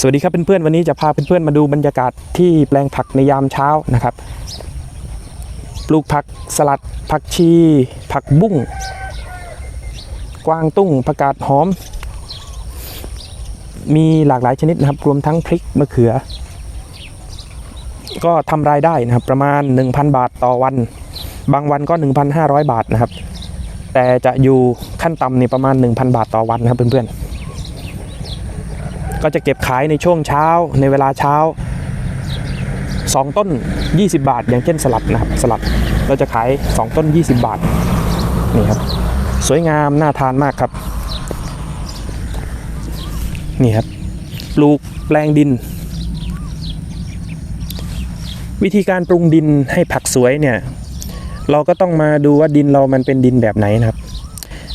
สวัสดีครับเพื่อนๆวันนี้จะพาเพื่อนๆมาดูบรรยากาศที่แปลงผักในยามเช้านะครับ ปลูกผักสลัด ผักชี ผักบุ้ง กวางตุ้งผักกาดหอม มีหลากหลายชนิดนะครับ รวมทั้งพริกมะเขือ ก็ทำรายได้นะครับ ประมาณ 1,000 บาทต่อวัน บางวันก็ 1,500 บาทนะครับ แต่จะอยู่ขั้นต่ำนี่ประมาณ 1,000 บาทต่อวันนะครับเพื่อนๆ ก็จะเก็บขายในช่วงเช้าในเวลาเช้า 2 ต้น 20 บาท อย่างเช่นสลัดนะครับสลัดเราจะขาย 2 ต้น 20 บาทนี่ครับสวยงามน่าทานมากครับนี่ครับปลูกแปลงดิน วิธีการปรุงดินให้ผักสวยเนี่ยเราก็ต้องมาดูว่าดินเรามันเป็นดินแบบไหนนะครับ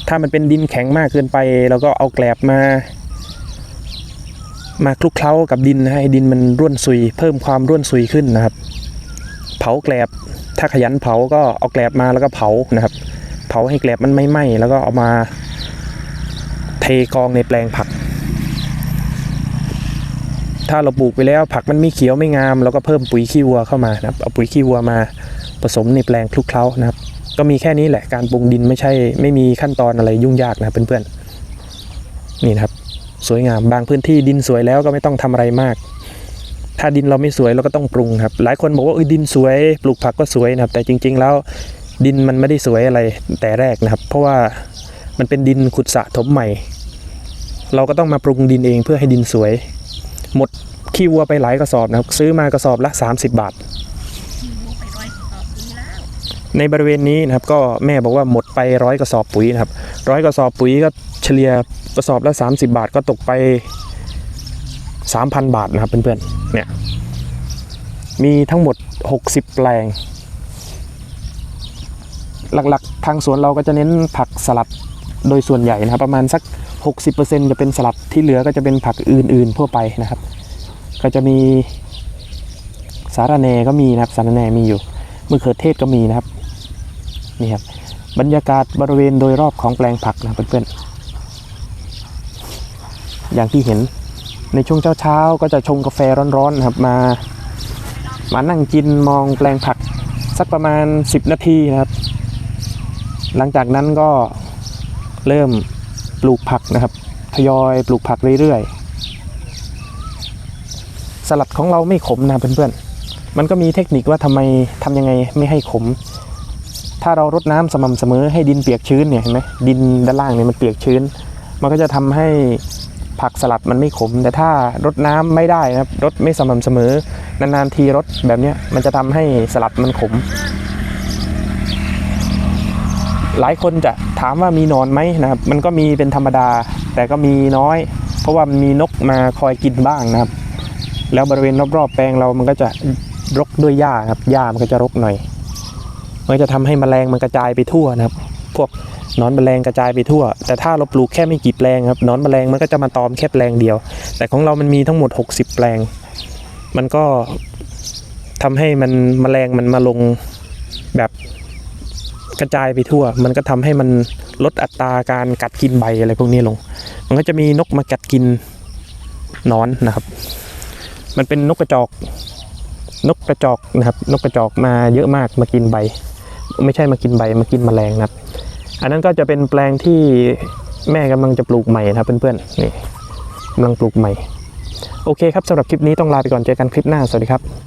ถ้ามันเป็นดินแข็งมากเกินไป เราก็เอาแกลบมา มาคลุกเคล้ากับดินให้ดินมันร่วนซุย เพิ่มความร่วนซุยขึ้นนะครับ เผาแกลบถ้าขยันเผาก็เอาแกลบมาแล้วก็เผานะครับ เผาให้แกลบมันไม่ไหม้แล้วก็เอามาเทกองในแปลงผัก ถ้าเราปลูกไปแล้วผักมันไม่เขียวไม่งามเราก็เพิ่มปุ๋ยขี้วัวเข้ามานะครับเอาปุ๋ยขี้วัวมาผสมในแปลงคลุกเคล้านะครับ ก็มีแค่นี้แหละการปรุงดินไม่ใช่ ไม่มีขั้นตอนอะไรยุ่งยากนะเพื่อนๆนี่นะครับ สวยงามบางพื้นที่ดินสวยแล้วก็ไม่ต้องทำอะไรมาก ถ้าดินเราไม่สวยเราก็ต้องปรุงครับ หลายคนบอกว่าเออดินสวย ปลูกผักก็สวยนะครับ แต่จริง ๆ แล้วดินมันไม่ได้สวยอะไรแต่แรกนะครับ เพราะว่ามันเป็นดินขุดสะถมใหม่ เราก็ต้องมาปรุงดินเองเพื่อให้ดินสวย หมดขี้วัวไปหลายกระสอบนะครับ ซื้อมากระสอบละ 30 บาท ไปร้อยต่อปีแล้ว ในบริเวณนี้นะครับก็แม่บอกว่าหมดไปร้อยกระสอบปุ๋ยนะครับร้อยกระสอบปุ๋ยก็เฉลี่ยกระสอบละ 30 บาทก็ตกไป 3,000 บาทนะครับเพื่อนๆเนี่ยมีทั้งหมด 60 แปลง หลักๆ ทางสวนเราก็จะเน้นผักสลัดโดยส่วนใหญ่นะครับ ประมาณสัก 60%จะเป็นสลัดที่เหลือก็จะเป็นผักอื่นๆทั่วไปนะครับ ก็จะมีสาระแหน่ก็มีนะครับสาระแหน่มีอยู่ มะเขือเทศก็มีนะครับนี่ครับบรรยากาศบริเวณโดยรอบของแปลงผักนะเพื่อนๆอย่างที่เห็นในช่วงเช้าๆก็จะชงกาแฟร้อนๆนะครับมา มานั่งกินมองแปลงผักสักประมาณ 10 นาทีนะครับ หลังจากนั้นก็เริ่มปลูกผักนะครับทยอยปลูกผักเรื่อยๆ สลัดของเราไม่ขมนะเพื่อนๆ มันก็มีเทคนิคว่าทำไมทำยังไงไม่ให้ขม ถ้าเรารดน้ำสม่ำเสมอให้ดินเปียกชื้นเนี่ยเห็นไหมดินด้านล่างเนี่ยมันเปียกชื้น มันก็จะทำให้ผักสลัดมันไม่ขม แต่ถ้ารดน้ำไม่ได้นะครับรดไม่สม่ำเสมอนานๆทีรดแบบเนี้ยมันจะทำให้สลัดมันขม หลายคนจะถามว่ามีนอนไหมนะครับมันก็มีเป็นธรรมดา แต่ก็มีน้อย เพราะว่ามีนกมาคอยกินบ้างนะครับ แล้วบริเวณรอบๆแปลงเรามันก็จะ รกด้วยหญ้าครับหญ้ามันก็จะรกหน่อยมันจะทำให้แมลงมันกระจายไปทั่วนะครับ พวกนอนแมลงกระจายไปทั่ว แต่ถ้าเราปลูกแค่ไม่กี่แปลงครับนอนแมลงมันก็จะมาตอมแค่แปลงเดียว แต่ของเรามันมีทั้งหมด 60 แปลง มันก็ทำให้มันแมลงมันมาลงแบบกระจายไปทั่ว มันก็ทำให้มันลดอัตราการกัดกินใบอะไรพวกนี้ลง มันก็จะมีนกมากัดกินนอนนะครับ มันเป็นนกกระจอก นกกระจอกนะครับ นกกระจอกมาเยอะมากมากินใบ ไม่ใช่มากินใบมากินแมลงนะครับ อันนั้นก็จะเป็นแปลงที่แม่กำลังจะปลูกใหม่นะครับเพื่อนๆนี่กำลังปลูกใหม่ โอเคครับสำหรับคลิปนี้ต้องลาไปก่อนเจอกันคลิปหน้าสวัสดีครับ